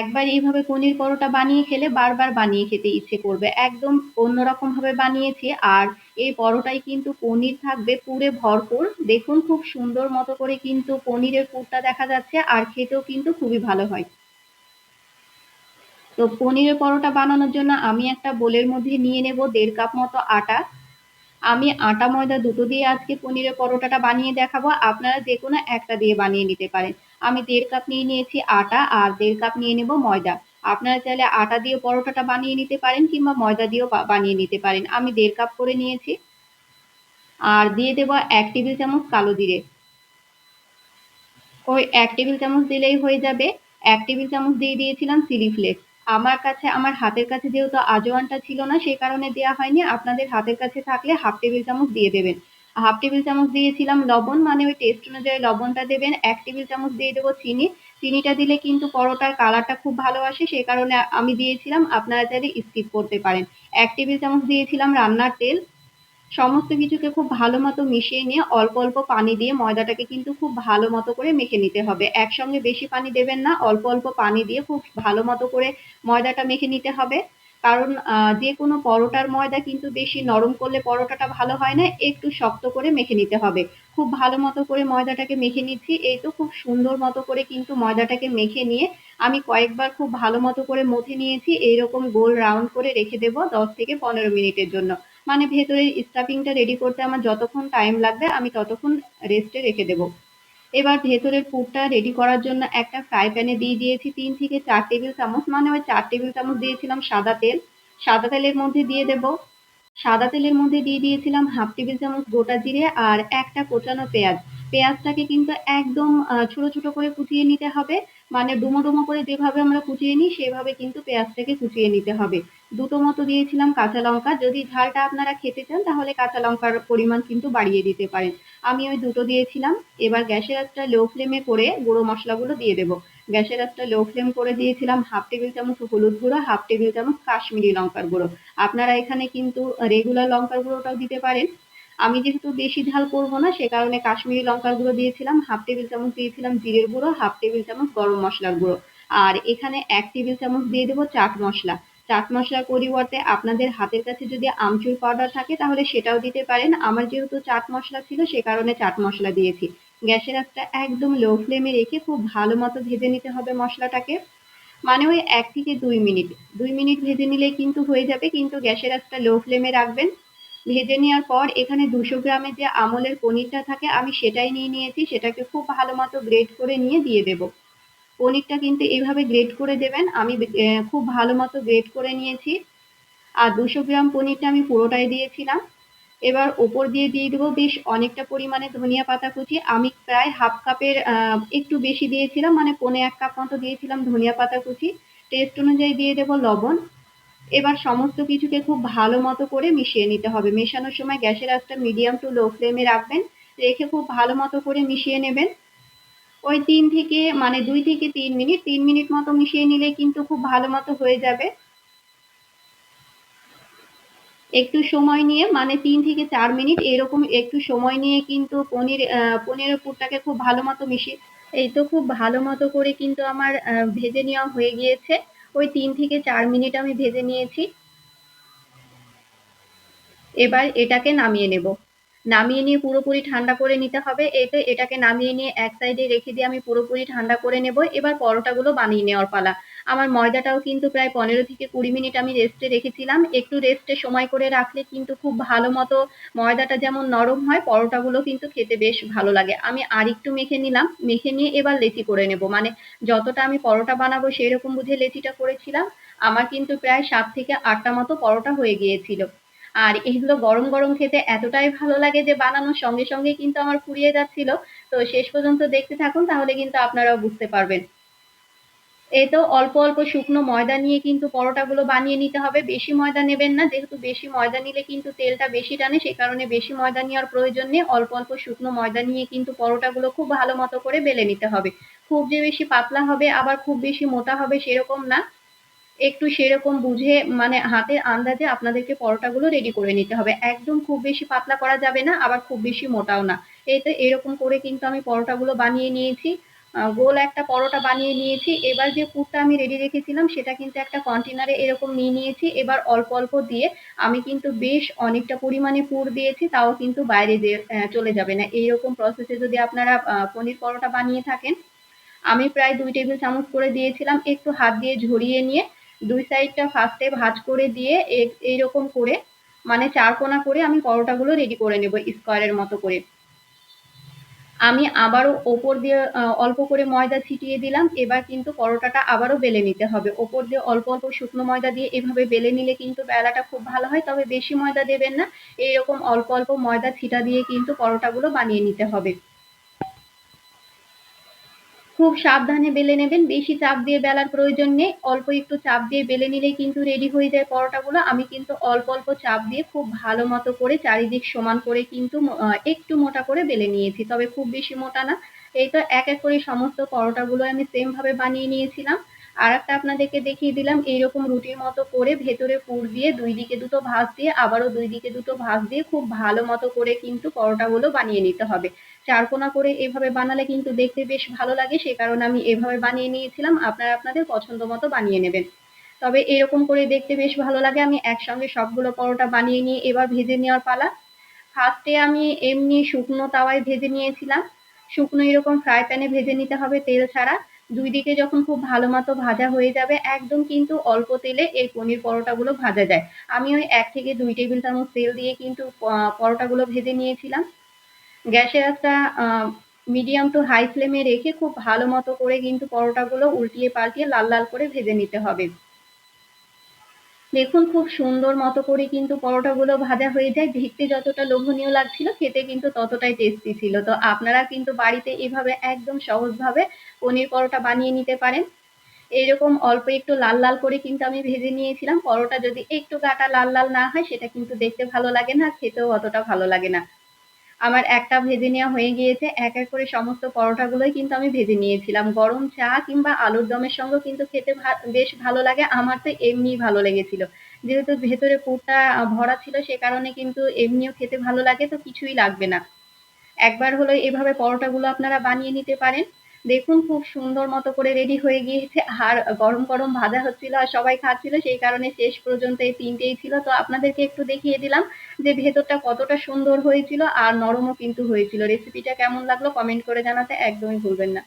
একবার এইভাবে পনির পরোটা বানিয়ে খেলে বারবার বানিয়ে খেতে ইচ্ছে করবে। একদম অন্যরকম ভাবে বানিয়েছি আর এই পরোটায় কিন্তু পনির থাকবে পুরে ভরপুর। দেখুন খুব সুন্দর মতো করে কিন্তু পনিরের পুরটা দেখা যাচ্ছে আর খেতেও কিন্তু খুবই ভালো হয়। তো পনিরের পরোটা বানানোর জন্য আমি একটা বোলের মধ্যে নিয়ে নেব দেড় কাপ মতো আটা। আমি আটা ময়দা দুটো দিয়ে আজকে পনিরের পরোটাটা বানিয়ে দেখাবো। আপনারা যে কোনো একটা দিয়ে বানিয়ে নিতে পারেন। আমি দেড় কাপ নিয়ে নিয়েছি আটা আর দেড় কাপ নিয়ে নেব ময়দা। আপনারা চাইলে আটা দিয়ে পরোটাটা বানিয়ে নিতে পারেন কিংবা ময়দা দিয়েও বানিয়ে নিতে পারেন। আমি দেড় কাপ করে নিয়েছি। আর দিয়ে দেব এক টেবিল চামচ কালো জিরে। ওই এক টেবিল চামচ দিলেই হয়ে যাবে। এক টেবিল চামচ দিয়ে দিয়েছিলাম চিলি ফ্লেক্স আমার কাছে, আমার হাতের কাছে যেহেতু আজওয়ানটা ছিল না সেই কারণে দেওয়া হয়নি। আপনাদের হাতের কাছে থাকলে হাফ টেবিল চামচ দিয়ে দেবেন। হাফ টেবিল চামচ দিয়েছিলাম লবণ মানে ওই টেস্ট অনুযায়ী লবণটা দেবেন। এক টেবিল চামচ দিয়ে দেবো চিনি। চিনিটা দিলে কিন্তু পরোটার কালারটা খুব ভালো আসে সেই কারণে আমি দিয়েছিলাম, আপনারা চাইলে স্কিপ করতে পারেন। এক টেবিল চামচ দিয়েছিলাম রান্নার তেল। সমস্ত কিছুকে খুব ভালো মতো মিশিয়ে নিয়ে অল্প অল্প পানি দিয়ে ময়দাটাকে কিন্তু খুব ভালো মতো করে মেখে নিতে হবে। একসঙ্গে বেশি পানি দেবেন না, অল্প অল্প পানি দিয়ে খুব ভালো মতো করে ময়দাটা মেখে নিতে হবে। কারণ যে কোনো পরোটার ময়দা কিন্তু বেশি নরম করলে পরোটাটা ভালো হয় না, একটু শক্ত করে মেখে নিতে হবে। খুব ভালো মতো করে ময়দাটাকে মেখে নিচ্ছি, এই তো খুব সুন্দর মতো করে কিন্তু ময়দাটাকে মেখে নিয়ে আমি কয়েকবার খুব ভালো মতো করে মথে নিয়েছি, এইরকম গোল রাউন্ড করে রেখে দেবো দশ থেকে পনেরো মিনিটের জন্য। মানে ভেতরের স্টাফিংটা রেডি করতে আমার যতক্ষণ টাইম লাগবে, আমি ততক্ষণ রেস্টে রেখে দেবো। এবার ভেতরের পুরটা রেডি করার জন্য একটা ফ্রাই প্যানে দিয়ে দিয়েছি। তিন থেকে চার টেবিল চামচ মানে ওই চার টেবিল চামচ দিয়েছিলাম সাদা তেল। সাদা তেলের মধ্যে দিয়ে দেব। সাদা তেলের মধ্যে দিয়ে দিয়েছিলাম হাফ টেবিল চামচ গোটা জিরে আর একটা কোচানো পেঁয়াজ। পেঁয়াজটাকে কিন্তু একদম ছোট ছোট করে কুচিয়ে নিতে হবে। মানে ডুমো ডুমো করে যেভাবে আমরা কুচিয়ে নিই, সেভাবে কিন্তু পেঁয়াজটাকে কুচিয়ে নিতে হবে। দুটো মতো দিয়েছিলাম কাঁচা লঙ্কা। যদি ঝালটা আপনারা খেতে চান, তাহলে কাঁচা লঙ্কার পরিমাণ কিন্তু বাড়িয়ে দিতে পারেন। আমি ওই দুটো দিয়েছিলাম। এবার গ্যাসের আঁচটা লো ফ্লেমে করে গুঁড়ো মশলাগুলো দিয়ে দেবো। গ্যাসের আঁচটা লো ফ্লেম করে দিয়েছিলাম হাফ টেবিল চামচ হলুদ গুঁড়ো, হাফ টেবিল চামচ কাশ্মীরি লঙ্কার গুঁড়ো। আপনারা এখানে কিন্তু রেগুলার লঙ্কার গুঁড়োটাও দিতে পারেন। আমি যেহেতু বেশি ঝাল করব না, সে কারণে কাশ্মীরি লঙ্কার গুঁড়ো দিয়েছিলাম হাফ টেবিল চামচ দিয়েছিলাম জিরের গুঁড়ো হাফ টেবিল চামচ গরম মশলার গুঁড়ো। আর এখানে এক টেবিল চামচ দিয়ে দেবো চাট মশলা। চাট মশলার পরিবর্তে আপনাদের হাতের কাছে যদি আমচুর পাউডার থাকে, তাহলে সেটাও দিতে পারেন। আমার যেহেতু চাট মশলা ছিল, সে কারণে চাট মশলা দিয়েছি। গ্যাসের আঁচটা একদম লো ফ্লেমে রেখে খুব ভালো মতো ভেজে নিতে হবে মশলাটাকে। মানে ওই এক থেকে দুই মিনিট। দুই মিনিট ভেজে নিলে কিন্তু হয়ে যাবে, কিন্তু গ্যাসের আঁচটা লো ফ্লেমে রাখবেন। ভেজে নেওয়ার পর এখানে দুশো গ্রামের যে আমলের পনিরটা থাকে, আমি সেটাই নিয়ে নিয়েছি। সেটাকে খুব ভালো মতো গ্রেড করে নিয়ে দিয়ে দেব। পনিরটা কিন্তু এইভাবে গ্রেড করে দেবেন। আমি খুব ভালো মতো গ্রেড করে নিয়েছি। আর দুশো গ্রাম পনিরটা আমি পুরোটাই দিয়েছিলাম। এবার ওপর দিয়ে দিয়ে দেবো বেশ অনেকটা পরিমাণে ধনিয়া পাতা কুচি। আমি প্রায় হাফ কাপের একটু বেশি দিয়েছিলাম মানে পনে এক কাপ মতো দিয়েছিলাম ধনিয়া পাতা কুচি। টেস্ট অনুযায়ী দিয়ে দেবো লবণ। এবার সমস্ত কিছুকে খুব ভালো মতো করে মিশিয়ে নিতে হবে। মেশানোর সময় গ্যাসের আঁচটা মিডিয়াম টু লো ফ্লেমে রাখবেন, রেখে খুব ভালো মতো করে মিশিয়ে নেবেন। ওই তিন থেকে মানে দুই থেকে তিন মিনিট তিন মিনিট মতো মিশিয়ে নিলে কিন্তু খুব ভালো মতো হয়ে যাবে। একটু সময় নিয়ে মানে তিন থেকে চার মিনিট এরকম একটু সময় নিয়ে কিন্তু পনির পনিরের পুরটাকে খুব ভালো মতো মিশিয়ে, এই তো খুব ভালো মতো করে কিন্তু আমার ভেজে নেওয়া হয়ে গিয়েছে। ওই তিন থেকে চার মিনিট আমি ভেজে নিয়েছি। এবার এটাকে নামিয়ে নেব। নামিয়ে নিয়ে পুরোপুরি ঠান্ডা করে নিতে হবে। এই তো এটাকে নামিয়ে নিয়ে এক সাইডে রেখে দিয়ে আমি পুরোপুরি ঠান্ডা করে নেব। এবার পরোটাগুলো বানিয়ে নেওয়ার পালা। আমার ময়দাটাও কিন্তু প্রায় পনেরো থেকে কুড়ি মিনিট আমি রেস্টে রেখেছিলাম। একটু রেস্টে সময় করে রাখলে কিন্তু খুব ভালো মতো ময়দাটা যেমন নরম হয়, পরোটাগুলো কিন্তু খেতে বেশ ভালো লাগে। আমি আর একটু মেখে নিলাম। মেখে নিয়ে এবার লেচি করে নেব। মানে যতটা আমি পরোটা বানাবো সেই রকম বুঝে লেচিটা করেছিলাম। আমার কিন্তু প্রায় সাত থেকে আটটা মতো পরোটা হয়ে গিয়েছিল। আর এগুলো গরম গরম খেতে এতটাই ভালো লাগে যে বানানোর সঙ্গে সঙ্গে কিন্তু আমার ফুরিয়ে যাচ্ছিল। তো শেষ পর্যন্ত দেখতে থাকুন, তাহলে কিন্তু আপনারাও বুঝতে পারবেন। এই তো অল্প অল্প শুকনো ময়দা নিয়ে কিন্তু পরোটাগুলো বানিয়ে নিতে হবে। বেশি ময়দা নেবেন না, যেহেতু বেশি ময়দা নিলে কিন্তু তেলটা বেশি টানে, সে কারণে বেশি ময়দা নেওয়ার প্রয়োজন নেই। অল্প অল্প শুকনো ময়দা নিয়ে কিন্তু পরোটাগুলো খুব ভালো মতো করে বেলে নিতে হবে। খুব যে বেশি পাতলা হবে, আবার খুব বেশি মোটা হবে সেরকম না। একটু সেরকম বুঝে মানে হাতের আন্দাজে আপনাদেরকে পরোটাগুলো রেডি করে নিতে হবে। একদম খুব বেশি পাতলা করা যাবে না, আবার খুব বেশি মোটাও না। এই তো এরকম করে কিন্তু আমি পরোটাগুলো বানিয়ে নিয়েছি গোল একটা পরোটা বানিয়ে নিয়েছি। এবার যে পুরটা আমি রেডি রেখেছিলাম, সেটা কিন্তু একটা কন্টেনারে এরকম নিয়ে নিয়েছি। এবার অল্প অল্প দিয়ে আমি কিন্তু বেশ অনেকটা পরিমাণে পুর দিয়েছি, তাও কিন্তু বাইরে চলে যাবে না। এইরকম প্রসেসে যদি আপনারা পনির পরোটা বানিয়ে থাকেন, আমি প্রায় দুই টেবিল চামচ করে দিয়েছিলাম। একটু হাত দিয়ে ঝরিয়ে নিয়ে দুই সাইডটা ফার্স্টে ভাঁজ করে দিয়ে এইরকম করে মানে চার কোনা করে আমি পরোটাগুলো রেডি করে নেব স্কোয়ারের মতো করে। আমি আবারও ওপর দিয়ে অল্প করে ময়দা ছিটিয়ে দিলাম, এবার কিন্তু পরোটাটা আবারও বেলে নিতে হবে। ওপর দিয়ে অল্প অল্প শুকনো ময়দা দিয়ে এভাবে বেলে নিলে কিন্তু বেলাটা খুব ভালো হয়, তবে বেশি ময়দা দেবেন না, এইরকম অল্প অল্প ময়দা ছিটা দিয়ে কিন্তু পরোটাগুলো বানিয়ে নিতে হবে। খুব সাবধানে বেলে নেবেন। বেশি চাপ দিয়ে বেলার প্রয়োজন নেই। অল্প একটু চাপ দিয়ে বেলে নিলেই কিন্তু রেডি হয়ে যায় পরোটাগুলো। আমি কিন্তু অল্প অল্প চাপ দিয়ে খুব ভালো মতো করে চারিদিক সমান করে কিন্তু একটু মোটা করে বেলে নিয়েছি। তবে খুব বেশি মোটা না। এই তো এক এক করে সমস্ত পরোটাগুলো আমি সেম ভাবে বানিয়ে নিয়েছিলাম। আর একটা আপনাদেরকে দেখিয়ে দিলাম, এইরকম রুটির মতো করে ভেতরে পুর দিয়ে দুই দিকে দুটো ভাঁজ দিয়ে, আবারও দুই দিকে দুটো ভাঁজ দিয়ে খুব ভালো মতো করে কিন্তু পরোটাগুলো বানিয়ে নিতে হবে। চারকোনা করে এভাবে বানালে কিন্তু দেখতে বেশ ভালো লাগে, সে কারণে আমি এভাবে বানিয়ে নিয়েছিলাম, আপনারা আপনাদের পছন্দ মতো বানিয়ে নেবেন। তবে এরকম করে দেখতে বেশ ভালো লাগে, আমি একসঙ্গে সবগুলো পরোটা বানিয়ে নিয়ে এবার ভেজে নেওয়ার পালা। ফার্স্টে আমি এমনি শুকনো তাওয়ায় ভেজে নিয়েছিলাম। শুকনো এরকম ফ্রাই প্যানে ভেজে নিতে হবে তেল ছাড়া। দুই দিকে যখন খুব ভালো মতো ভাজা হয়ে যাবে, একদম কিন্তু অল্প তেলে এই পনির পরোটাগুলো ভাজা যায়। আমি ওই এক থেকে দুই টেবিল চামচ তেল দিয়ে কিন্তু পরোটা পরোটাগুলো ভেজে নিয়েছিলাম। গ্যাসের একটা মিডিয়াম টু হাই ফ্লেমে রেখে খুব ভালো মতো করে কিন্তু পরোটাগুলো উল্টিয়ে পাল্টিয়ে লাল লাল করে ভেজে নিতে হবে। দেখুন খুব সুন্দর মতো করে কিন্তু পরোটাগুলো ভাজা হয়ে যায়। দেখতে যতটা লোভনীয় লাগছিল, খেতে কিন্তু ততটাই টেস্টি ছিল। তো আপনারা কিন্তু বাড়িতে এভাবে একদম সহজভাবে পনির পরোটা বানিয়ে নিতে পারেন। এরকম অল্প একটু লাল লাল করে কিন্তু আমি ভেজে নিয়েছিলাম। পরোটা যদি একটু গাটা লাল লাল না হয়, সেটা কিন্তু দেখতে ভালো লাগে না, খেতেও অতটা ভালো লাগে না। আমার একটা ভেজে নেওয়া হয়ে গিয়েছে, এক এক করে সমস্ত পরোটাগুলোই কিন্তু আমি ভেজে নিয়েছিলাম। গরম চা কিংবা আলুর দমের সঙ্গে কিন্তু খেতে বেশ ভালো লাগে, আমার তো এমনিই ভালো লেগেছিল। যেহেতু ভেতরে পুরটা ভরা ছিল, সে কারণে কিন্তু এমনিও খেতে ভালো লাগে, তো কিছুই লাগবে না। একবার হলো এভাবে পরোটাগুলো আপনারা বানিয়ে নিতে পারেন। দেখুন, খুব সুন্দর মতো করে রেডি হয়ে গিয়েছে। আর গরম গরম ভাজা হচ্ছিল আর সবাই খাচ্ছিল, সেই কারণে শেষ পর্যন্ত এই তিনটেই ছিল। তো আপনাদেরকে একটু দেখিয়ে দিলাম যে ভেতরটা কতটা সুন্দর হয়েছিল আর নরমও কিন্তু হয়েছিল। রেসিপিটা কেমন লাগল কমেন্ট করে জানাতে একদমই ভুলবেন না।